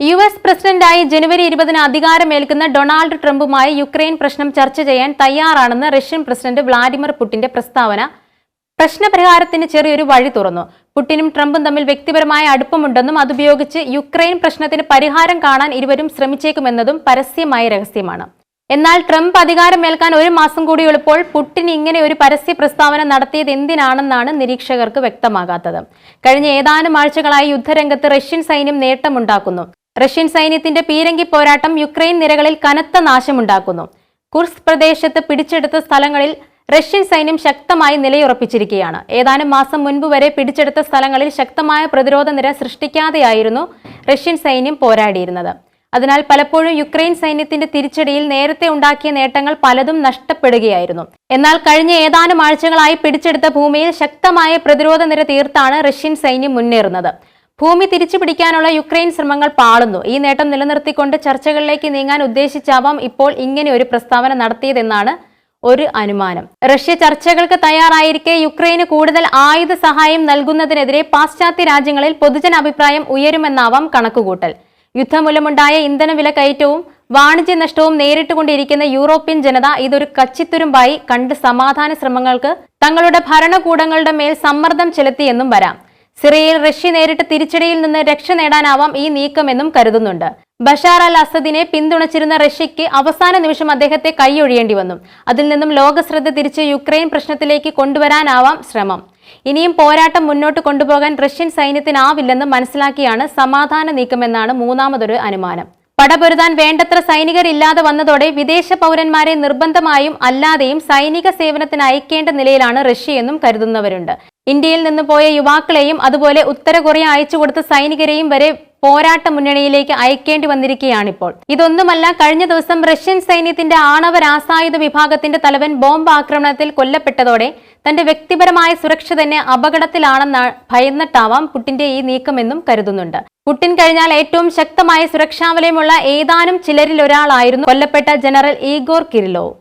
U S പ്രസിഡന്റായി ജനുവരി ഇരുപതിന് അധികാരമേൽക്കുന്ന Donald ട്രംപുമായി Ukraine പ്രശ്നം ചർച്ച ചെയ്യാൻ തയ്യാറാണെന്ന് റഷ്യൻ പ്രസിഡന്റ് വ്ളാഡിമിർ പുടിന്റെ പ്രസ്താവന പ്രശ്നപരിഹാരത്തിന് ചെറിയൊരു വഴി തുറന്നു. പുടിനും ട്രംപും തമ്മിൽ വ്യക്തിപരമായ അടുപ്പമുണ്ടെന്നും അതുപയോഗിച്ച് യുക്രൈൻ പ്രശ്നത്തിന് പരിഹാരം കാണാൻ ഇരുവരും ശ്രമിച്ചേക്കുമെന്നതും പരസ്യമായ രഹസ്യമാണ്. എന്നാൽ ട്രംപ് അധികാരമേൽക്കാൻ ഒരു മാസം കൂടിയുള്ളപ്പോൾ പുടിൻ ഇങ്ങനെ ഒരു പരസ്യ പ്രസ്താവന നടത്തിയത് എന്തിനാണെന്നാണ് നിരീക്ഷകർക്ക് വ്യക്തമാകാത്തത്. കഴിഞ്ഞ ഏതാനും ആഴ്ചകളായി യുദ്ധരംഗത്ത് റഷ്യൻ സൈന്യം നേട്ടമുണ്ടാക്കുന്നു. റഷ്യൻ സൈന്യത്തിന്റെ പീരങ്കി പോരാട്ടം യുക്രൈൻ നിരകളിൽ കനത്ത നാശമുണ്ടാക്കുന്നു. കുർസ് പ്രദേശത്ത് പിടിച്ചെടുത്ത സ്ഥലങ്ങളിൽ റഷ്യൻ സൈന്യം ശക്തമായി നിലയുറപ്പിച്ചിരിക്കുകയാണ്. ഏതാനും മാസം മുൻപ് വരെ പിടിച്ചെടുത്ത സ്ഥലങ്ങളിൽ ശക്തമായ പ്രതിരോധ നിര സൃഷ്ടിക്കാതെയായിരുന്നു റഷ്യൻ സൈന്യം പോരാടിയിരുന്നത്. അതിനാൽ പലപ്പോഴും യുക്രൈൻ സൈന്യത്തിന്റെ തിരിച്ചടിയിൽ നേരത്തെ ഉണ്ടാക്കിയ നേട്ടങ്ങൾ പലതും നഷ്ടപ്പെടുകയായിരുന്നു. എന്നാൽ കഴിഞ്ഞ ഏതാനും ആഴ്ചകളായി പിടിച്ചെടുത്ത ഭൂമിയിൽ ശക്തമായ പ്രതിരോധ നിര തീർത്താണ് റഷ്യൻ സൈന്യം മുന്നേറുന്നത്. ഭൂമി തിരിച്ചു പിടിക്കാനുള്ള യുക്രൈൻ ശ്രമങ്ങൾ പാളുന്നു. ഈ നേട്ടം നിലനിർത്തിക്കൊണ്ട് ചർച്ചകളിലേക്ക് നീങ്ങാൻ ഉദ്ദേശിച്ചാവാം ഇപ്പോൾ ഇങ്ങനെ ഒരു പ്രസ്താവന നടത്തിയതെന്നാണ് ഒരു അനുമാനം. റഷ്യ ചർച്ചകൾക്ക് തയ്യാറായിരിക്കെ യുക്രൈന് കൂടുതൽ ആയുധ സഹായം നൽകുന്നതിനെതിരെ പാശ്ചാത്യ രാജ്യങ്ങളിൽ പൊതുജന അഭിപ്രായം ഉയരുമെന്നാവാം കണക്കുകൂട്ടൽ. യുദ്ധം മൂലമുണ്ടായ ഇന്ധന വില കയറ്റവും വാണിജ്യ നഷ്ടവും നേരിട്ടുകൊണ്ടിരിക്കുന്ന യൂറോപ്യൻ ജനത ഇതൊരു കച്ചിത്തുരുമ്പായി കണ്ട് സമാധാന ശ്രമങ്ങൾക്ക് തങ്ങളുടെ ഭരണകൂടങ്ങളുടെ മേൽ സമ്മർദ്ദം ചെലുത്തിയെന്നും വരാം. സിറിയയിൽ റഷ്യ നേരിട്ട് തിരിച്ചടിയിൽ നിന്ന് രക്ഷ നേടാനാവാം ഈ നീക്കമെന്നും കരുതുന്നുണ്ട്. ബഷാർ അൽ അസദിനെ പിന്തുണച്ചിരുന്ന റഷ്യയ്ക്ക് അവസാന നിമിഷം അദ്ദേഹത്തെ കൈയൊഴിയേണ്ടി വന്നു. അതിൽ നിന്നും ലോകശ്രദ്ധ തിരിച്ച് യുക്രൈൻ പ്രശ്നത്തിലേക്ക് കൊണ്ടുവരാനാവാം ശ്രമം. ഇനിയും പോരാട്ടം മുന്നോട്ട് കൊണ്ടുപോകാൻ റഷ്യൻ സൈന്യത്തിനാവില്ലെന്ന് മനസ്സിലാക്കിയാണ് സമാധാന നീക്കമെന്നാണ് മൂന്നാമതൊരു അനുമാനം. പടപൊരുതാൻ വേണ്ടത്ര സൈനികരില്ലാതെ വന്നതോടെ വിദേശ പൗരന്മാരെ നിർബന്ധമായും അല്ലാതെയും സൈനിക സേവനത്തിന് അയക്കേണ്ട നിലയിലാണ് റഷ്യയെന്നും കരുതുന്നവരുണ്ട്. ഇന്ത്യയിൽ നിന്ന് പോയ യുവാക്കളെയും അതുപോലെ ഉത്തര കൊറിയ അയച്ചു കൊടുത്ത സൈനികരെയും വരെ പോരാട്ട മുന്നണിയിലേക്ക് അയക്കേണ്ടി വന്നിരിക്കുകയാണിപ്പോൾ. ഇതൊന്നുമല്ല കഴിഞ്ഞ ദിവസം റഷ്യൻ സൈന്യത്തിന്റെ ആണവ രാസായുധ വിഭാഗത്തിന്റെ തലവൻ ബോംബ് ആക്രമണത്തിൽ കൊല്ലപ്പെട്ടതോടെ തന്റെ വ്യക്തിപരമായ സുരക്ഷ തന്നെ അപകടത്തിലാണെന്ന് ഭയന്നിട്ടാവാം പുട്ടിന്റെ ഈ നീക്കമെന്നും കരുതുന്നുണ്ട്. പുട്ടിൻ കഴിഞ്ഞാൽ ഏറ്റവും ശക്തമായ സുരക്ഷാ വലയമുള്ള ഏതാനും ചിലരിൽ ഒരാളായിരുന്നു കൊല്ലപ്പെട്ട ജനറൽ ഈഗോർ കിരിലോവ്.